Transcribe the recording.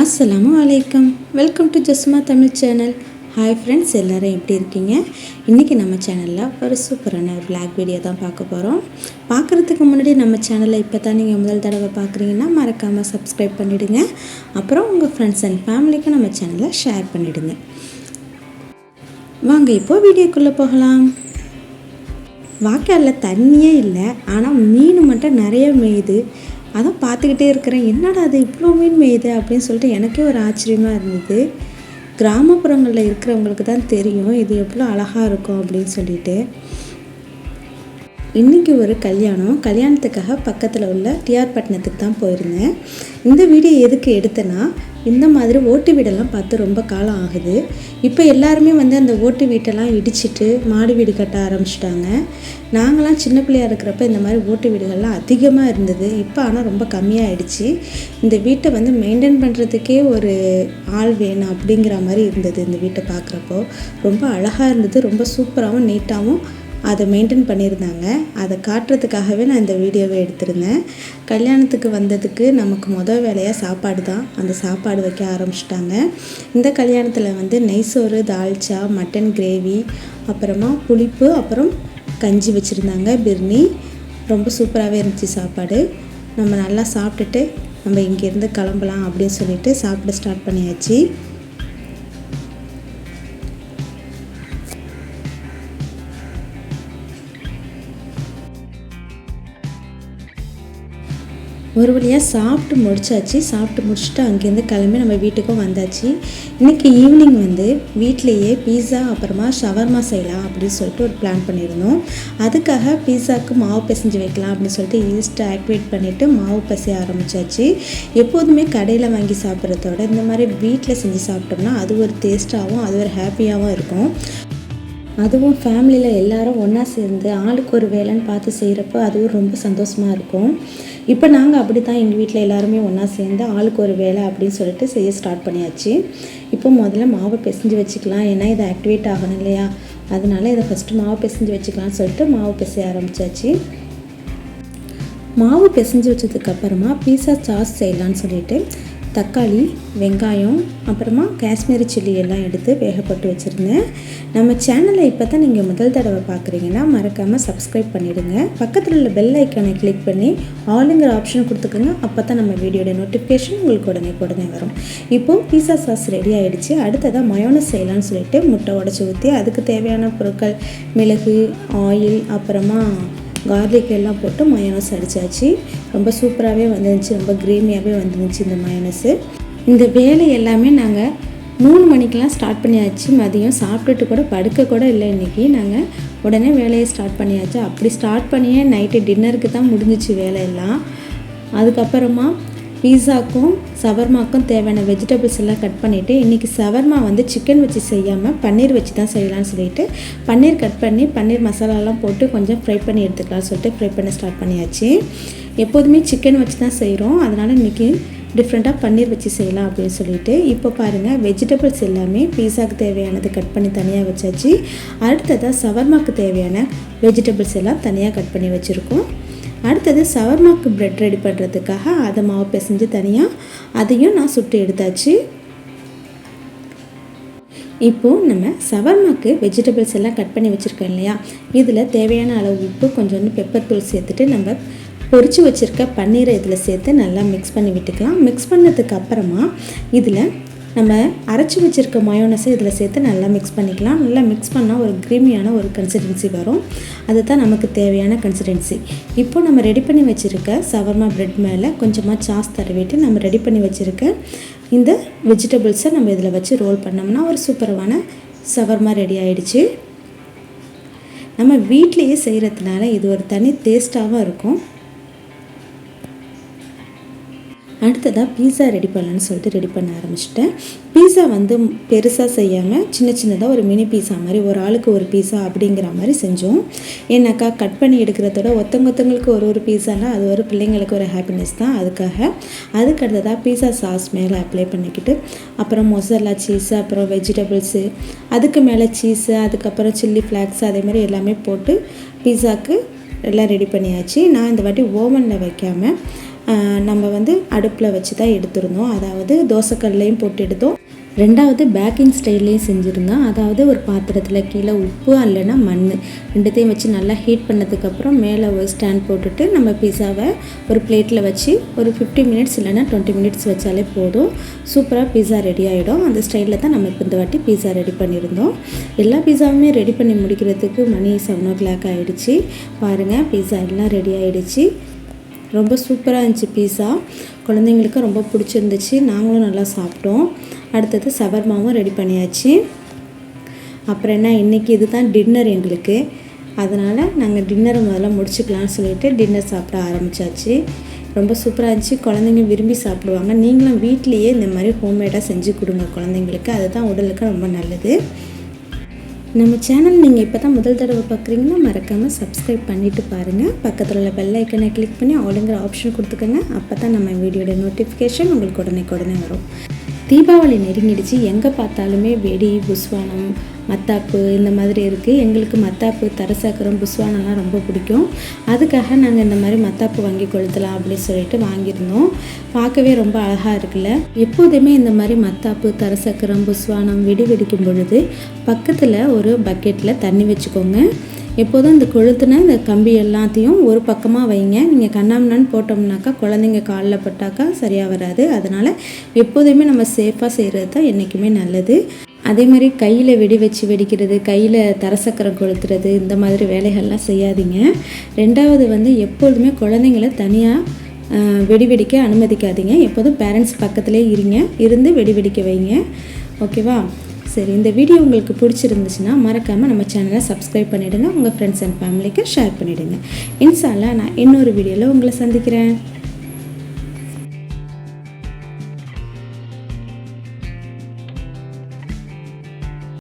அஸ்ஸலாமு அலைக்கம் welcome to Jasma Tamil channel hi friends எல்லோரும் எப்படி இருக்கீங்க? இன்றைக்கி நம்ம சேனலில் ஒரு சூப்பரான ஒரு vlog வீடியோ தான் பார்க்க போகிறோம் பார்க்குறதுக்கு முன்னாடி நம்ம சேனலை இப்போ தான் நீங்கள் முதல் தடவை பார்க்குறீங்கன்னா மறக்காமல் சப்ஸ்கிரைப் பண்ணிவிடுங்க அப்புறம் உங்கள் ஃப்ரெண்ட்ஸ் அண்ட் ஃபேமிலிக்கு நம்ம சேனலை ஷேர் பண்ணிவிடுங்க வாங்க இப்போது வீடியோக்குள்ளே போகலாம். வாய்க்காலில் தண்ணியே இல்லை ஆனால் மீன் மட்டும் நிறைய மேயுது. அதான் பார்த்துக்கிட்டே இருக்கிறேன். என்னடா அது இவ்வளோ மீன் மேயுது அப்படின்னு சொல்லிட்டு எனக்கே ஒரு ஆச்சரியமாக இருந்தது. கிராமப்புறங்களில் இருக்கிறவங்களுக்கு தான் தெரியும் இது எவ்வளோ அழகாக இருக்கும் அப்படின்னு சொல்லிட்டு. இன்றைக்கி ஒரு கல்யாணம். கல்யாணத்துக்காக பக்கத்தில் உள்ள டிஆர் பட்டினத்துக்கு தான் போயிருந்தேன். இந்த வீடியோ எதுக்கு எடுத்தேன்னா இந்த மாதிரி ஓட்டு வீடெல்லாம் பார்த்து ரொம்ப காலம் ஆகுது. இப்போ எல்லாருமே வந்து அந்த ஓட்டு வீட்டெல்லாம் இடிச்சிட்டு மாடி வீடு கட்ட ஆரம்பிச்சிட்டாங்க. நாங்களாம் சின்ன பிள்ளையா இருக்கிறப்ப இந்த மாதிரி ஓட்டு வீடுகள்லாம் அதிகமாக இருந்தது. இப்போ ஆனால் ரொம்ப கம்மியாகிடுச்சு இந்த வீட்டை வந்து மெயின்டைன் பண்ணுறதுக்கே ஒரு ஆள் வேணும் அப்படிங்கிற மாதிரி இருந்தது இந்த வீட்டை பார்க்குறப்போ. ரொம்ப அழகாக இருந்தது ரொம்ப சூப்பராகவும் நீட்டாகவும் அதை மெயின்டைன் பண்ணியிருந்தாங்க. அதை காட்டுறதுக்காகவே நான் இந்த வீடியோவை எடுத்திருந்தேன். கல்யாணத்துக்கு வந்ததுக்கு நமக்கு மொதல் வேலையாக சாப்பாடு தான். அந்த சாப்பாடு வைக்க ஆரம்பிச்சிட்டாங்க. இந்த கல்யாணத்தில் வந்து நெய் சோறு தால்ச்சா மட்டன் கிரேவி அப்புறமா புளிப்பு அப்புறம் கஞ்சி வச்சுருந்தாங்க. பிர்னி ரொம்ப சூப்பராகவே இருந்துச்சு சாப்பாடு. நம்ம நல்லா சாப்பிட்டுட்டு நம்ம இங்கேருந்து கிளம்பலாம் அப்படின்னு சொல்லிட்டு சாப்பிட ஸ்டார்ட் பண்ணியாச்சு. ஒரு வழியாக சாப்பிட்டு முடிச்சாச்சு. சாப்பிட்டு முடிச்சுட்டு அங்கேருந்து கிளம்பி நம்ம வீட்டுக்கும் வந்தாச்சு. இன்றைக்கி ஈவினிங் வந்து வீட்டிலையே பீஸா அப்புறமா ஷவர்மா செய்யலாம் அப்படின்னு சொல்லிட்டு ஒரு பிளான் பண்ணியிருந்தோம். அதுக்காக பீஸாவுக்கு மாவு பிசைஞ்சு வைக்கலாம் அப்படின்னு சொல்லிட்டு ஈஸ்ட்டை ஆக்டிவேட் பண்ணிவிட்டு மாவு பிசைய ஆரம்பித்தாச்சு எப்போதுமே கடையில் வாங்கி சாப்பிட்றதோட இந்த மாதிரி வீட்டில் செஞ்சு சாப்பிட்டோம்னா அது ஒரு டேஸ்ட்டாகவும் அது ஒரு ஹாப்பியாகவும் இருக்கும். அதுவும் ஃபேமிலியில் எல்லாரும் ஒன்றா சேர்ந்து ஆளுக்கு ஒரு வேலைன்னு பார்த்து செய்கிறப்போ அதுவும் ரொம்ப சந்தோஷமாக இருக்கும். இப்போ நாங்கள் அப்படி தான் எங்கள் வீட்டில் எல்லாருமே ஒன்றா சேர்ந்து ஆளுக்கு ஒரு வேலை அப்படின்னு சொல்லிட்டு செய்ய ஸ்டார்ட் பண்ணியாச்சு. இப்போ முதல்ல மாவை பிசைஞ்சு வச்சுக்கலாம். ஏன்னா இதை ஆக்டிவேட் ஆகணும் இல்லையா? அதனால இதை ஃபஸ்ட்டு மாவு பிசைஞ்சு வச்சுக்கலாம்னு சொல்லிட்டு மாவு பிசைய ஆரம்பித்தாச்சு மாவு பிசைஞ்சு வச்சதுக்கப்புறமா பீஸா சாஸ் செய்யலான்னு சொல்லிட்டு தக்காளி வெங்காயம் அப்புறமா காஷ்மீரி சில்லி எல்லாம் எடுத்து வேகப்பட்டு வச்சுருந்தேன். நம்ம சேனலை இப்போ தான் நீங்கள் முதல் தடவை பார்க்குறீங்கன்னா மறக்காமல் சப்ஸ்கிரைப் பண்ணிவிடுங்க பக்கத்தில் உள்ள பெல் ஐக்கானை கிளிக் பண்ணி ஆளுங்கிற ஆப்ஷன் கொடுத்துக்கோங்க. அப்போ தான் நம்ம வீடியோட நோட்டிஃபிகேஷன் உங்களுக்கு உடனே உடனே வரும். இப்போது பீஸா சாஸ் ரெடி ஆகிடுச்சு அடுத்ததாக மயோனஸ் செய்யலாம்னு சொல்லிட்டு முட்டை உடச்சி ஊற்றி அதுக்கு தேவையான பொருட்கள் மிளகு ஆயில் அப்புறமா கார்லிக் எல்லாம் போட்டு மயோனஸ் அடித்தாச்சு ரொம்ப சூப்பராகவே வந்துருந்துச்சு. ரொம்ப க்ரீமியாகவே வந்துருந்துச்சு இந்த மயோனஸு இந்த வேலை எல்லாமே நாங்கள் மூணு மணிக்கெலாம் ஸ்டார்ட் பண்ணியாச்சு. மதியம் சாப்பிட்டுட்டு கூட படுக்க கூட இல்லை இன்றைக்கி நாங்கள் உடனே வேலையை ஸ்டார்ட் பண்ணியாச்சு. அப்படி ஸ்டார்ட் பண்ணியே நைட்டு டின்னருக்கு தான் முடிஞ்சிச்சு வேலையெல்லாம். அதுக்கப்புறமா பீஸாக்கும் சவர்மாக்கும் தேவையான வெஜிடபிள்ஸ் எல்லாம் கட் பண்ணிவிட்டு இன்றைக்கி சவர்மா வந்து சிக்கன் வச்சு செய்யாமல் பன்னீர் வச்சு தான் செய்யலாம்னு சொல்லிட்டு பன்னீர் கட் பண்ணி பன்னீர் மசாலாலாம் போட்டு கொஞ்சம் ஃப்ரை பண்ணி எடுத்துக்கலாம் சொல்லிட்டு ஃப்ரை பண்ண ஸ்டார்ட் பண்ணியாச்சு. எப்போதுமே சிக்கன் வச்சு தான் செய்கிறோம் அதனால் இன்றைக்கி டிஃப்ரெண்ட்டாக பன்னீர் வச்சு செய்யலாம் அப்படின்னு சொல்லிட்டு இப்போ பாருங்கள் வெஜிடபிள்ஸ் எல்லாமே பீஸாவுக்கு தேவையானது கட் பண்ணி தனியாக வச்சாச்சு. அடுத்ததாக சவர்மாக்கு தேவையான வெஜிடபிள்ஸ் எல்லாம் தனியாக கட் பண்ணி வச்சுருக்கோம். அடுத்தது சவர்மாக்கு ப்ரெட் ரெடி பண்ணுறதுக்காக அதை மாவு பிசைஞ்சு தனியாக அதையும் நான் சுட்டு எடுத்தாச்சு. இப்போது நம்ம சவர்மாக்கு வெஜிடபிள்ஸ் எல்லாம் கட் பண்ணி வச்சுருக்கோம் இல்லையா? இதில் தேவையான அளவு உப்பு கொஞ்சோண்டு பெப்பர் தூள் சேர்த்துட்டு நம்ம பொரித்து வச்சுருக்க பன்னீரை இதில் சேர்த்து நல்லா மிக்ஸ் பண்ணி விட்டுக்கலாம். மிக்ஸ் பண்ணதுக்கு அப்புறமா இதில் நம்ம அரைச்சி வச்சுருக்க மயோனஸை இதில் சேர்த்து நல்லா மிக்ஸ் பண்ணிக்கலாம். நல்லா மிக்ஸ் பண்ணால் ஒரு க்ரீமியான ஒரு கன்சிஸ்டன்சி வரும். அதுதான் நமக்கு தேவையான கன்சிஸ்டன்சி இப்போ நம்ம ரெடி பண்ணி வச்சுருக்க சவர்மா ப்ரெட் மேலே கொஞ்சமாக சாஸ் தடவிட்டு நம்ம ரெடி பண்ணி வச்சுருக்க இந்த வெஜிடபிள்ஸை நம்ம இதில் வச்சு ரோல் பண்ணோம்னா ஒரு சூப்பரான சவர்மா ரெடி ஆகிடுச்சு நம்ம வீட்லேயே செய்கிறதுனால இது ஒரு தனி டேஸ்ட்டாகவும் இருக்கும். அடுத்ததாக பீஸா ரெடி பண்ணலான்னு சொல்லிட்டு ரெடி பண்ண ஆரம்பிச்சிட்டேன். பீஸா வந்து பெருசாக செய்யாமல் சின்ன சின்னதாக ஒரு மினி பீஸா மாதிரி ஒரு ஆளுக்கு ஒரு பீஸா அப்படிங்கிற மாதிரி செஞ்சோம். ஏன்னாக்கா கட் பண்ணி எடுக்கிறதோட ஒருத்தவங்க ஒருத்தவங்களுக்கு ஒரு ஒரு பீஸானா அது ஒரு பிள்ளைங்களுக்கு ஒரு ஹாப்பினஸ் தான் அதுக்காக. அதுக்கு அடுத்ததாக பீஸா சாஸ் மேலே அப்ளை பண்ணிக்கிட்டு அப்புறம் மொசல்லா சீஸு அப்புறம் வெஜிடபிள்ஸு அதுக்கு மேலே சீஸு அதுக்கப்புறம் சில்லி ஃப்ளாக்ஸ் அதே மாதிரி எல்லாமே போட்டு பீஸாக்கு எல்லாம் ரெடி பண்ணியாச்சு. நான் இந்த வாட்டி ஓவனில் வைக்காமல் நம்ம வந்து அடுப்பில் வச்சு தான் எடுத்துருந்தோம். அதாவது தோசைக்கல்லையும் போட்டு எடுத்தோம். ரெண்டாவது பேக்கிங் ஸ்டைல்லையும் செஞ்சுருந்தோம் அதாவது ஒரு பாத்திரத்தில் கீழே உப்பு இல்லைன்னா மண் ரெண்டுத்தையும் வச்சு நல்லா ஹீட் பண்ணதுக்கப்புறம் மேலே ஒரு ஸ்டாண்ட் போட்டுட்டு நம்ம பீஸாவை ஒரு பிளேட்டில் வச்சு ஒரு ஃபிஃப்டி மினிட்ஸ் இல்லைன்னா டுவெண்ட்டி மினிட்ஸ் வச்சாலே போதும். சூப்பராக பீஸா ரெடி ஆகிடும் அந்த ஸ்டைலில் தான் நம்ம இப்போ இந்த வாட்டி பீஸா ரெடி பண்ணியிருந்தோம். எல்லா பீஸாவுமே ரெடி பண்ணி முடிக்கிறதுக்கு மணி செவன் ஓ கிளாக் ஆகிடுச்சு பாருங்கள் பீஸா எல்லாம் ரெடி ஆகிடுச்சு ரொம்ப சூப்பராக இருந்துச்சு பீஸா குழந்தைங்களுக்கு ரொம்ப பிடிச்சிருந்துச்சு. நாங்களும் நல்லா சாப்பிட்டோம். அடுத்தது சவர்மாவும் ரெடி பண்ணியாச்சு. அப்புறம் என்ன இன்றைக்கி இதுதான் டின்னர் எங்களுக்கு. அதனால் நாங்கள் டின்னரை முதல்ல முடிச்சுக்கலாம்னு சொல்லிட்டு டின்னர் சாப்பிட ஆரம்பித்தாச்சு ரொம்ப சூப்பராக இருந்துச்சு. குழந்தைங்க விரும்பி சாப்பிடுவாங்க. நீங்களும் வீட்லேயே இந்த மாதிரி ஹோம்மேடாக செஞ்சு கொடுங்க குழந்தைங்களுக்கு. அதுதான் உடலுக்கு ரொம்ப நல்லது. நம்ம சேனல் நீங்கள் இப்போ தான் முதல் தடவை பார்க்குறீங்கன்னா மறக்காமல் சப்ஸ்கிரைப் பண்ணிவிட்டு பாருங்கள் பக்கத்தில் உள்ள பெல் ஐக்கனை கிளிக் பண்ணி ஆளுங்கிற ஆப்ஷன் கொடுத்துக்கோங்க. அப்போ தான் நம்ம வீடியோட நோட்டிஃபிகேஷன் உங்களுக்கு உடனே உடனே வரும். தீபாவளி நெருங்கிடுச்சு. எங்கே பார்த்தாலுமே வெடி புஸ்வானம் மத்தாப்பு இந்த மாதிரி இருக்குது எங்களுக்கு மத்தாப்பு தரசக்கரம் புஸ்வானம்லாம் ரொம்ப பிடிக்கும். அதுக்காக நாங்கள் இந்த மாதிரி மத்தாப்பு வாங்கி கொளுத்தலாம் அப்படின்னு சொல்லிட்டு வாங்கியிருந்தோம். பார்க்கவே ரொம்ப அழகாக இருக்குல்ல? எப்போதுமே இந்த மாதிரி மத்தாப்பு தரசக்கரம் புஸ்வானம் வெடி வெடிக்கும் பொழுது பக்கத்தில் ஒரு பக்கெட்டில் தண்ணி வச்சுக்கோங்க. எப்போதும் இந்த கொளுத்துன இந்த கம்பி எல்லாத்தையும் ஒரு பக்கமாக வைங்க. நீங்கள் கண்ணாமண்ணான்னு போட்டோம்னாக்கா குழந்தைங்க காலில் பட்டாக்கா சரியாக வராது. அதனால் எப்போதுமே நம்ம சேஃபாக செய்கிறது தான் என்றைக்குமே நல்லது. அதே மாதிரி கையில் வெடி வச்சு வெடிக்கிறது கையில் தரசக்கரம் கொளுத்துறது இந்த மாதிரி வேலைகள்லாம் செய்யாதீங்க. ரெண்டாவது வந்து எப்பொழுதுமே குழந்தைங்கள தனியாக வெடி வெடிக்க அனுமதிக்காதீங்க. எப்போதும் பேரண்ட்ஸ் பக்கத்துலேயே இருங்க. இருந்து வெடி வெடிக்க வைங்க. ஓகேவா சரி இந்த வீடியோ உங்களுக்கு பிடிச்சிருந்துச்சுன்னா மறக்காமல் நம்ம சேனலை சப்ஸ்கிரைப் பண்ணிவிடுங்க உங்கள் ஃப்ரெண்ட்ஸ் அண்ட் ஃபேமிலிக்கு ஷேர் பண்ணிவிடுங்க இன்சாலா நான் இன்னொரு வீடியோவில் உங்களை சந்திக்கிறேன்.